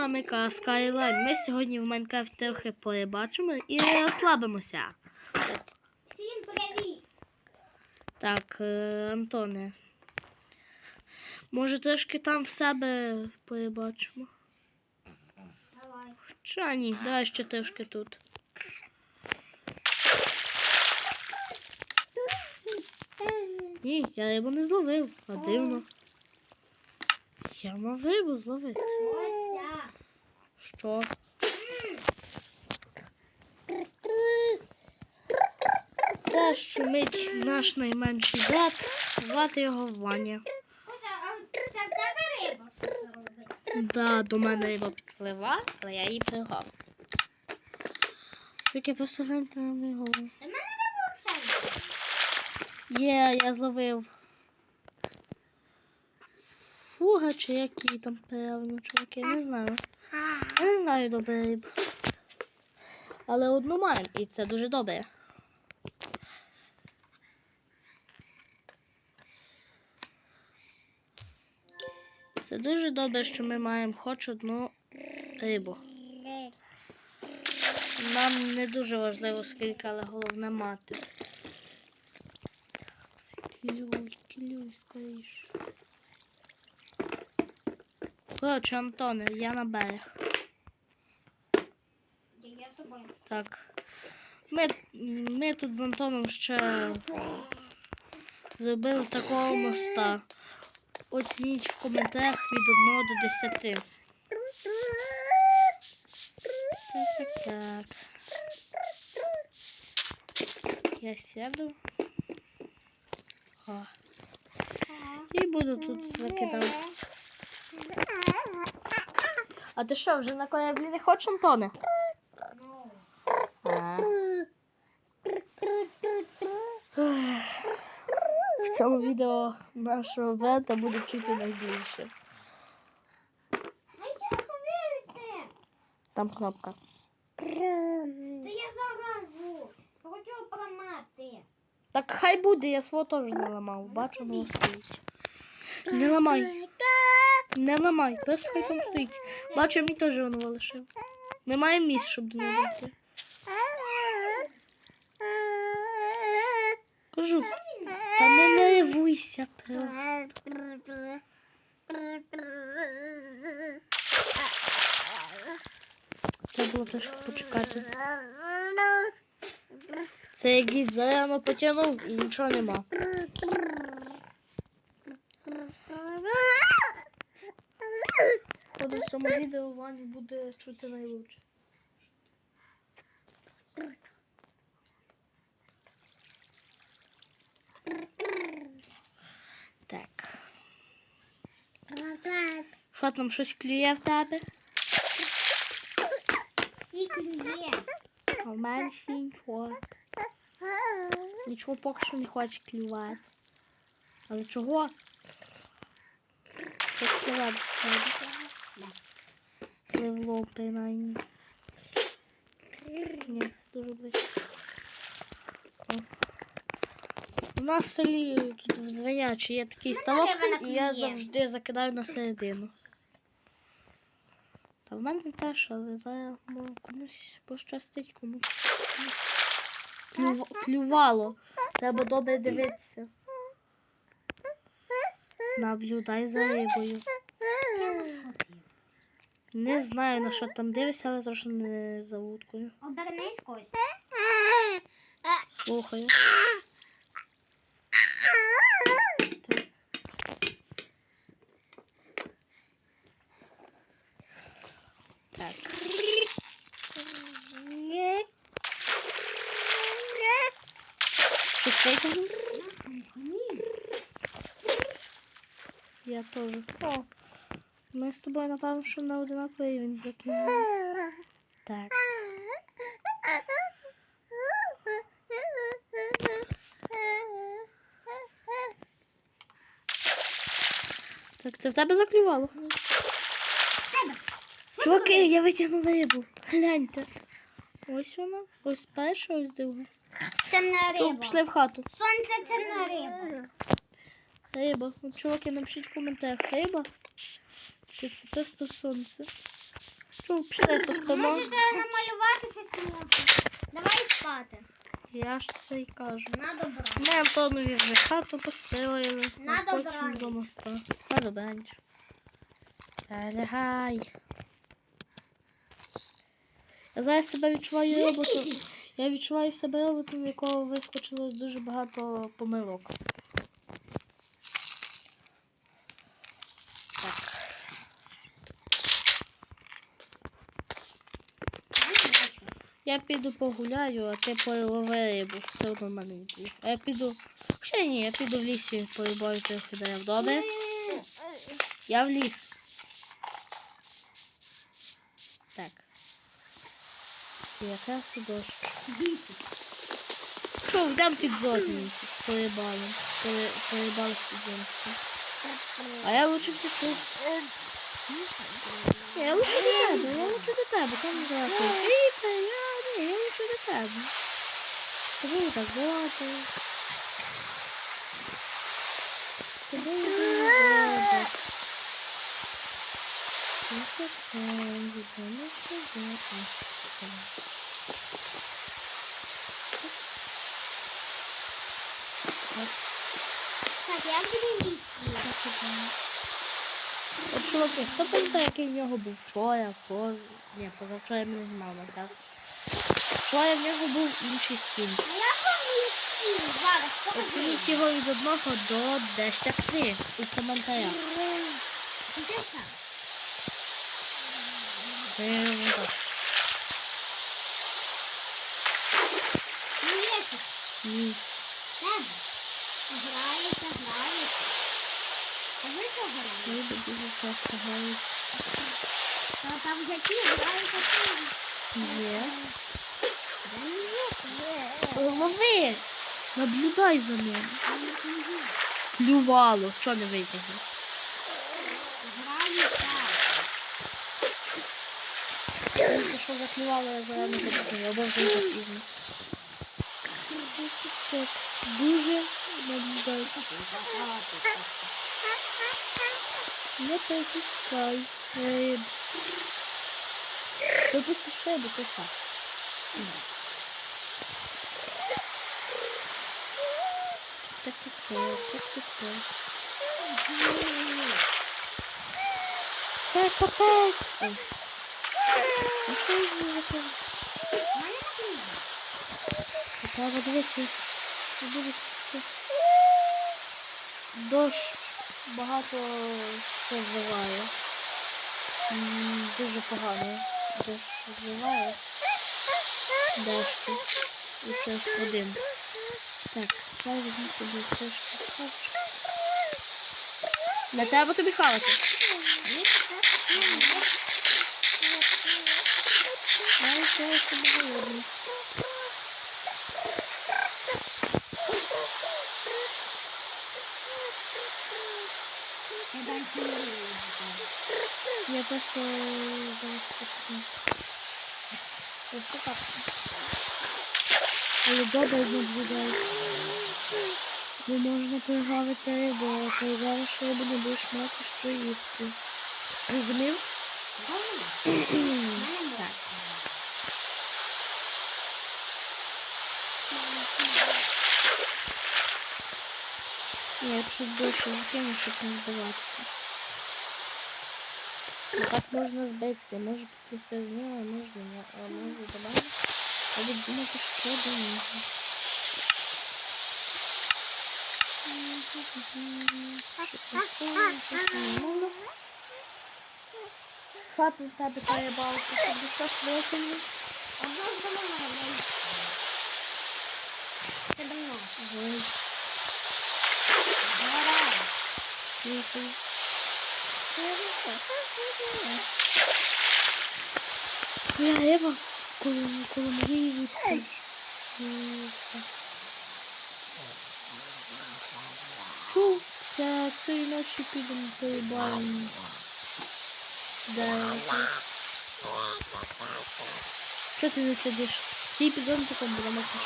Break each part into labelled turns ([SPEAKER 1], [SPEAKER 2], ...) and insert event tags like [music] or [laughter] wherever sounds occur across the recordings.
[SPEAKER 1] вами Скайлайн. Ми сьогодні в Майнкрафт трохи порибачимо і розслабимося.
[SPEAKER 2] Всім привіт!
[SPEAKER 1] Так, е, Антоне. Може трошки там в себе порибачимо?
[SPEAKER 2] Давай.
[SPEAKER 1] Чи ні, давай ще трошки тут. Ні, я рибу не зловив, а дивно. Я мав рибу зловити. Що? Це шумить наш найменший брат. Звати його Ваня.
[SPEAKER 2] Це в тебе риба? Робить?
[SPEAKER 1] До мене риба підпливла, але я її пригав. Тільки просто гляньте на мою голову.
[SPEAKER 2] До мене риба взагалі.
[SPEAKER 1] Є, я зловив. Фуга чи які там правильно, чуваки, не знаю. Я не знаю добре. Але одну маємо, і це дуже добре. Це дуже добре, що ми маємо хоч одну рибу. Нам не дуже важливо скільки, але головне мати. Клюй, клюй, скоріше. Коротше, Антоне, я на берег. Так. Ми, ми тут з Антоном ще зробили такого моста. Оцініть в коментарях від 1 до 10. Так, так, так. Я сяду. О. І буду тут закидати. А ти що, вже на кораблі не хочеш, Антоне?
[SPEAKER 2] Ну.
[SPEAKER 1] А. В цьому відео нашого брата буде чути найбільше. Там кнопка.
[SPEAKER 2] Та я заражу. Хочу промати.
[SPEAKER 1] Так хай буде, я свого теж не ламав. Бачу, воно стоїть. Не ламай. Не ламай, просто хай там стоїть. Бачу, мій теж воно лишив. Ми маємо місць, щоб до нього дійти. Кажу, та не нервуйся. просто. Треба було трошки почекати. Це як дід зарано потягнув і нічого нема. Походу, в цьому відео Вані буде чути найкраще. Так. Що там щось клює в тебе?
[SPEAKER 2] Всі клює.
[SPEAKER 1] А в мене ще нічого. Нічого поки що не хоче клювати. Але чого? Щось клювати треба. Пливло, принаймні. Ні, це дуже близько. У нас в селі тут в є такий ставок, і я завжди закидаю на середину. Та в мене теж, але зараз комусь пощастить, комусь. Клюв... Клювало. Треба добре дивитися. Наблюдай за рибою. Не знаю на що там дивишся, але трошки не за вудкою.
[SPEAKER 2] Обернись Костя.
[SPEAKER 1] Слухаю. Так. Витягнув? Я теж. О, ми з тобою, напевно, що на одинаковий рівень закинули. Так. Так, це в тебе заклювало? Чуваки, я витягнула рибу. Гляньте. Ось вона. Ось перша, ось друга.
[SPEAKER 2] Це не риба.
[SPEAKER 1] пішли в хату.
[SPEAKER 2] Сонце це не риба.
[SPEAKER 1] Риба. От, чуваки, напишіть в коментарях, риба? Чи це просто сонце? Чув, пішли поспимо.
[SPEAKER 2] Можете намалювати можна. Давай спати.
[SPEAKER 1] Я ж це й кажу.
[SPEAKER 2] На добра.
[SPEAKER 1] Ми Антонові вже хату построїли.
[SPEAKER 2] На
[SPEAKER 1] а потім
[SPEAKER 2] добраніч.
[SPEAKER 1] На добраніч. Лягай. Я зараз себе відчуваю [clears throat] роботом. Я відчуваю себе роботом, в якого вискочило дуже багато помилок. Так. Я піду погуляю, а ти полови рибу, все одно в мене не буде. А я піду. Ще ні, я піду в лісі порибаю трохи дерев. Добре? Я в ліс. Якраз і дощ. Що, йдемо під зодні, порибалимо. Пере- Порибали. А я лучше втечу. Ні, я лучше до тебе, я лучше до тебе, там зараз. Тільки, я, ні, я лучше до тебе. Тобі не так багато. Тобі не так багато. Ну, що ж, е, візьмемо сюди. А, так.
[SPEAKER 2] Так, я буду лізти.
[SPEAKER 1] От чуваки, хто пам'ятає, який в нього був вчора, поз... Ні, позавчора я не знімав Майнкрафт. Вчора в нього був інший скін.
[SPEAKER 2] Я помню скін. Зараз покажи.
[SPEAKER 1] Оцініть його від 1 до 10 у коментарях.
[SPEAKER 2] Де сам?
[SPEAKER 1] Вот так.
[SPEAKER 2] Є щось. Грається, грається. А ви що граєте?
[SPEAKER 1] Люди дуже часто грають.
[SPEAKER 2] Та там вже ті граються теж.
[SPEAKER 1] Є.
[SPEAKER 2] Да ні, є.
[SPEAKER 1] Лови! Наблюдай за ним. Клювало. Що не витягнув?
[SPEAKER 2] Граються.
[SPEAKER 1] Тому що я зараз не хочу. Або вже вже пізно. Так, дуже наблюдай. Не пропускай риб. Пропустиш рибу, то сам. Так, так, так, так, так, так. Це капець. Ой. А що я не закрив? Треба дивитися. Це. Дощ багато що зливає. Дуже погано. Дощ зливає. Дещо. І щось один. Так, зараз візьму собі трошки хавчик. Не треба тобі хавати. Я ще собі голодний.
[SPEAKER 2] Я далі не вийду.
[SPEAKER 1] Я просто зараз покажу. Ось так. Але добре наблюдай. Не можна пригавити рибу, а пригавиш рибу не будеш мати що їсти. Розумів? так. Ні, якщо більше закину, щоб не здаватися. Ну, так можна збитися, може підлізти з нього, а можна, ні, а може до мене. Я буду думати, що нього. Що ти в тебе та рибалка? Тобі щось викинув?
[SPEAKER 2] Одна з домового Це давно.
[SPEAKER 1] Ой,
[SPEAKER 2] Гора.
[SPEAKER 1] Твоя риба коло, коло моєї вудки. Чув, я цієї ночі підемо порибаємо. Да. Що ти не сидиш? Стій під зонтиком, буде мокро.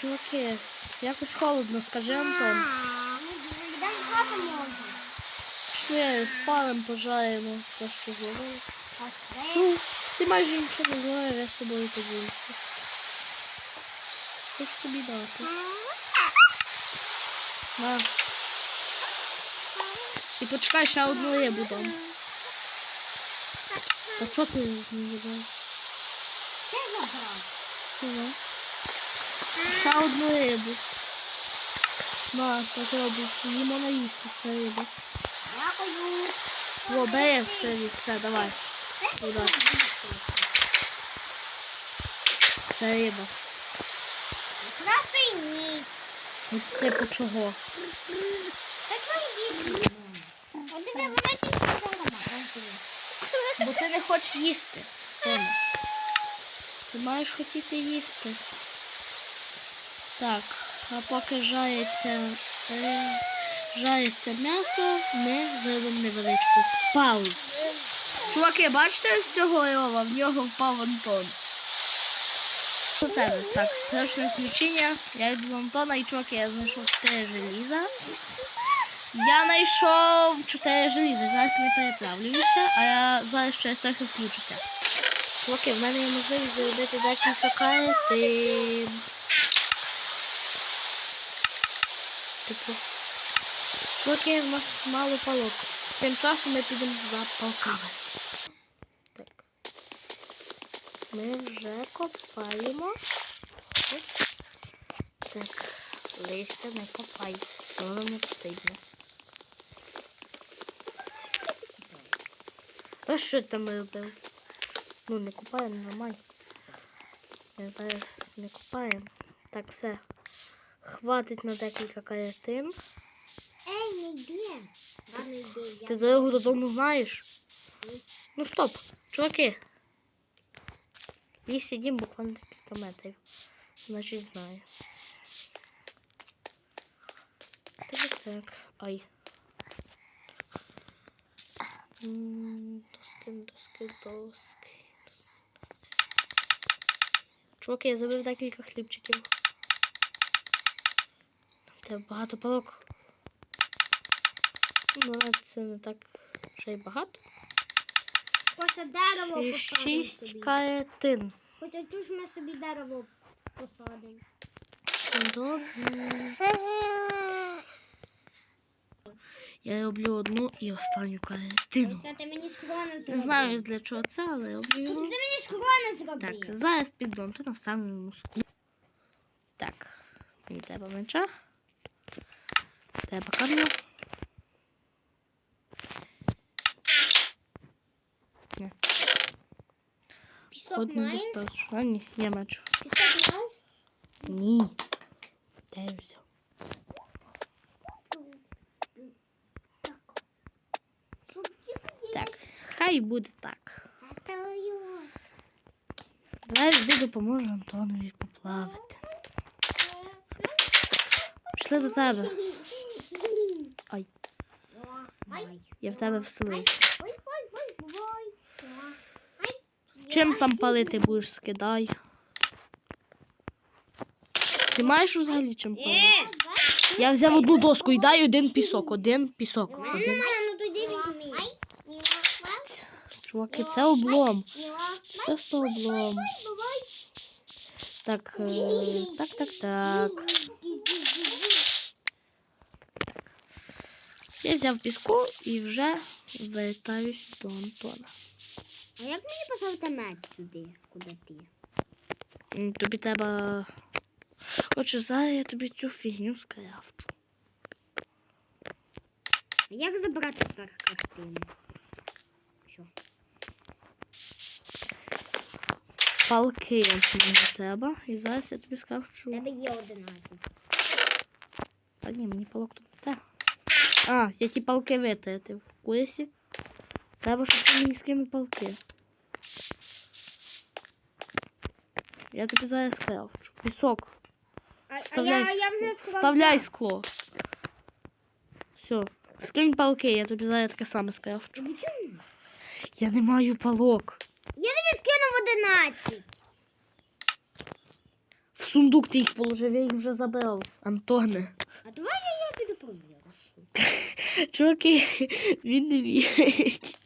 [SPEAKER 1] Чуваки, якось холодно, скажи Антон.
[SPEAKER 2] Йдемо в хату можна.
[SPEAKER 1] ми спалим, пожаємо те, що.
[SPEAKER 2] Окей.
[SPEAKER 1] Ну, ти майже нічого не зловив, я з тобою поділюся. Що ж тобі дати? На. І почекай, ще одну рибу дам. А чого ти не забрав?
[SPEAKER 2] Ти забрав.
[SPEAKER 1] Ага. Ще одну рибу. На, попробуй. Їмо наїсти це риба.
[SPEAKER 2] Дякую.
[SPEAKER 1] О, бери все, все, давай. Куда? Це риба.
[SPEAKER 2] І ні.
[SPEAKER 1] Ну, типу чого?
[SPEAKER 2] Та чого їсти? От диви, вона тільки.
[SPEAKER 1] Бо ти не хочеш їсти. Ти маєш хотіти їсти. Так, а поки жариться, е, жариться м'ясо, ми зробимо невеличку паузу. Чуваки, бачите ось цього Льова? В нього впав Антон. Так, страшне включення. Я йду Антона і чуваки, я знайшов 4 желіза. Я знайшов 4 желіза. Зараз не переправлююся, а я зараз щось трохи включуся. Чуваки, в мене є можливість зробити декілька картин. Типу. Чуваки, в нас мало палок. Тим часом ми підемо за палками. Так. Ми вже копаємо. Так, листя не копай. Воно не встигне. А що там робив? Ну, не купаємо, нормально. Я зараз не купаємо. Так, все. Хватить на декілька картин.
[SPEAKER 2] Ей, не йди. Рано йди.
[SPEAKER 1] Ти дорогу додому знаєш? Ну стоп, чуваки. Ліс сидім буквально декілька метрів. Значить знаю. Так, так. Ай. Доски, доски, доски. Чуваки, я забив декілька хлібчиків. Треба багато палок. Ну, але це не так вже й багато.
[SPEAKER 2] Хоча дерево посадимо
[SPEAKER 1] шість
[SPEAKER 2] собі.
[SPEAKER 1] картин.
[SPEAKER 2] Хоча тут ж ми собі дерево посадимо.
[SPEAKER 1] Добре. Я роблю одну і останню картину.
[SPEAKER 2] Ось ти мені схорони
[SPEAKER 1] Не знаю для чого це, але роблю
[SPEAKER 2] Ось ти мені схорони зроби.
[SPEAKER 1] Так, зараз піду Антона в самому склу. Так, мені треба меча. Треба камінь.
[SPEAKER 2] Пісок
[SPEAKER 1] От не
[SPEAKER 2] маєш?
[SPEAKER 1] достатньо. А, ні, я меч.
[SPEAKER 2] Пісок маєш?
[SPEAKER 1] Ні. Де я взяв? Так, хай буде так.
[SPEAKER 2] А то йо.
[SPEAKER 1] Зараз йди допоможу Антонові поплавати. Пішли до тебе. Ай, я в тебе вселився. Чим там палити будеш, скидай. Ти маєш взагалі чим палити? Я взяв одну доску і дай один пісок. Один пісок. Один.
[SPEAKER 2] ну.
[SPEAKER 1] Чуваки, це облом. Просто облом. Так, е, так, так, так. Я взяв піску і вже вертаюсь до Антона.
[SPEAKER 2] А як мені поставити меч сюди, куди ти?
[SPEAKER 1] Тобі треба. Хочеш, зараз я тобі цю фігню скрафчу.
[SPEAKER 2] А як забрати тепер картину? Що?
[SPEAKER 1] Палки мені треба. І зараз я тобі
[SPEAKER 2] У
[SPEAKER 1] скрафчу.
[SPEAKER 2] тебе є 11.
[SPEAKER 1] Та ні, мені палок тут. А, я ті палки витратив. В курсі. Треба, щоб ти мені скинув палки. Я тобі зараз скрафчу. Пісок.
[SPEAKER 2] А, а
[SPEAKER 1] Вставляй,
[SPEAKER 2] я, я
[SPEAKER 1] ск-
[SPEAKER 2] вже склав.
[SPEAKER 1] вставляй скло. Все. Скинь палки, я тобі зараз таке саме скрафчу. Я не маю палок.
[SPEAKER 2] Я тобі скинув 11.
[SPEAKER 1] В сундук ти їх положив, я їх вже забрав. Антоне.
[SPEAKER 2] А давай я, я. [laughs]
[SPEAKER 1] Чуваки, [laughs] він не вірить.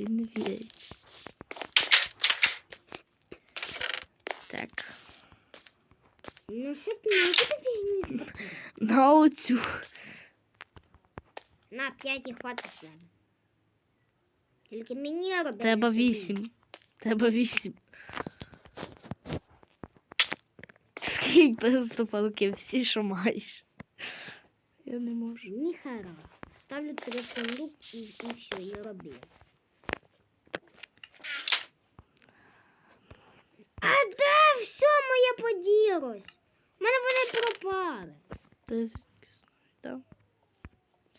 [SPEAKER 1] Він не вірить. Так.
[SPEAKER 2] Ну що ти, ну що ти фігню?
[SPEAKER 1] На оцю.
[SPEAKER 2] На п'ять і хватить з мене. Тільки мені робити.
[SPEAKER 1] Треба
[SPEAKER 2] собі.
[SPEAKER 1] вісім. Треба вісім. Скинь просто палки, всі, що маєш. Я не можу.
[SPEAKER 2] Ні хара. Ставлю телефон рук і, і все, і роблю. А де все моє поділось? У мене вони пропали.
[SPEAKER 1] Ти да.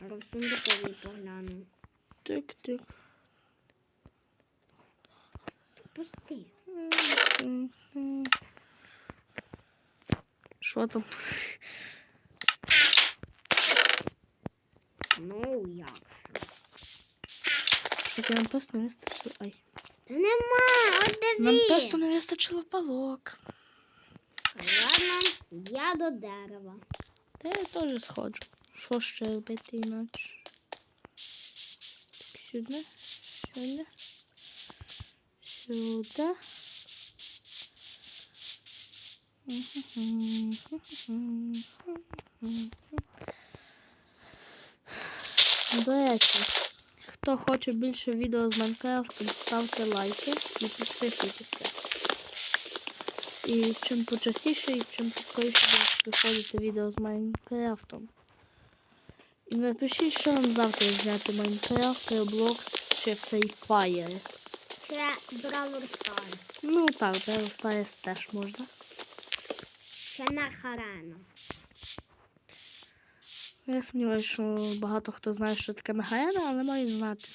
[SPEAKER 2] Зараз в сундуковий погляну.
[SPEAKER 1] Тик, тик.
[SPEAKER 2] Пусти.
[SPEAKER 1] Що там?
[SPEAKER 2] Ну як?
[SPEAKER 1] Так нам просто не вистачило. Ай.
[SPEAKER 2] Та нема, от диви.
[SPEAKER 1] Нам просто не вистачило палок.
[SPEAKER 2] Ладно, я до дерева.
[SPEAKER 1] Та я теж сходжу. Що ще робити іначе? Так, Сюди, сюди, сюди. До речі, хто хоче більше відео з Майнкрафтом, ставте лайки і підписуйтеся. І чим почастіше, і чим поскоріше будуть виходити відео з Майнкрафтом. І напишіть, що вам завтра зняти Майнкрафт, Roblox чи Free Fire.
[SPEAKER 2] Це Бравл Старс.
[SPEAKER 1] Ну так, Battle Stars теж можна.
[SPEAKER 2] Це Мехарена.
[SPEAKER 1] Я сумніваюся, що багато хто знає, що таке Мегаена, але мають знати.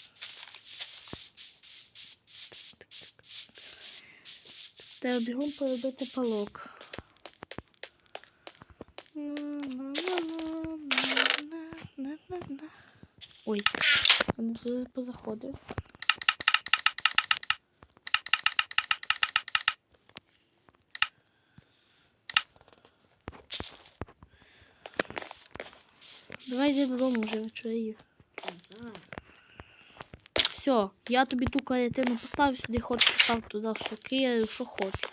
[SPEAKER 1] Треба бігом поробити палок. Ой, він вже позаходив. Давай йди додому вже вечоріє.
[SPEAKER 2] Зараз.
[SPEAKER 1] Все, я тобі ту каретину поставлю сюди, хочу став туди сокирю, що хочу.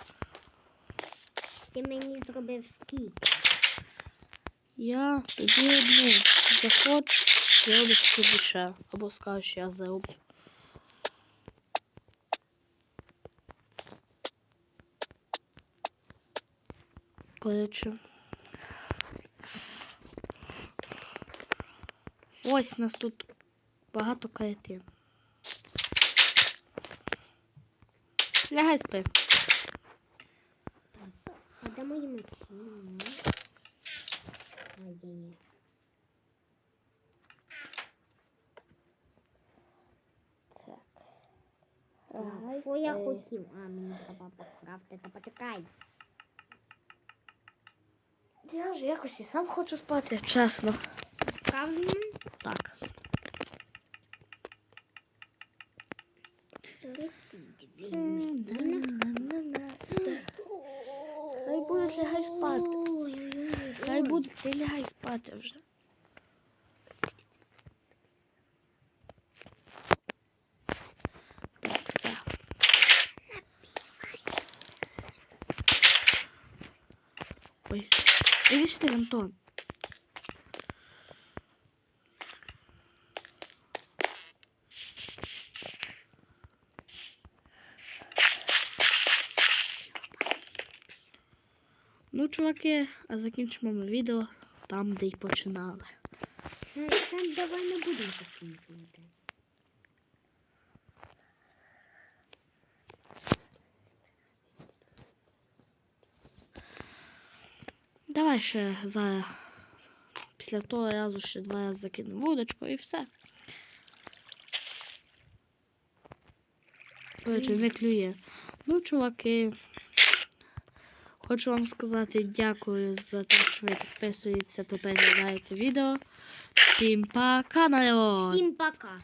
[SPEAKER 2] Ти мені зробив скільки?
[SPEAKER 1] Я тобі одну захочу, зробиш собі ще. Або скажеш, я зароблю. Коротше. Ось у нас тут багато каретин. Лягай спи.
[SPEAKER 2] А де мої мечі? Нема. А є.
[SPEAKER 1] Так.
[SPEAKER 2] А, Що я хотів? А, мені треба покрафтити. Почекай.
[SPEAKER 1] Я вже якось і сам хочу спати, чесно.
[SPEAKER 2] Справді?
[SPEAKER 1] Так. Хай буде, лягай спати. Хай буде, ти лягай спати вже. Ой. Іди сюди, Антон. Чуваки, а закінчимо ми відео там, де й починали.
[SPEAKER 2] Ще давай не будемо закінчувати.
[SPEAKER 1] Давай ще зараз після того разу ще два рази закину вудочку і все. Коротше, не клює. Ну, чуваки, хочу вам сказати дякую за те, що ви підписуєтеся та переглядаєте відео. Всім пока, народ!
[SPEAKER 2] Всім пока.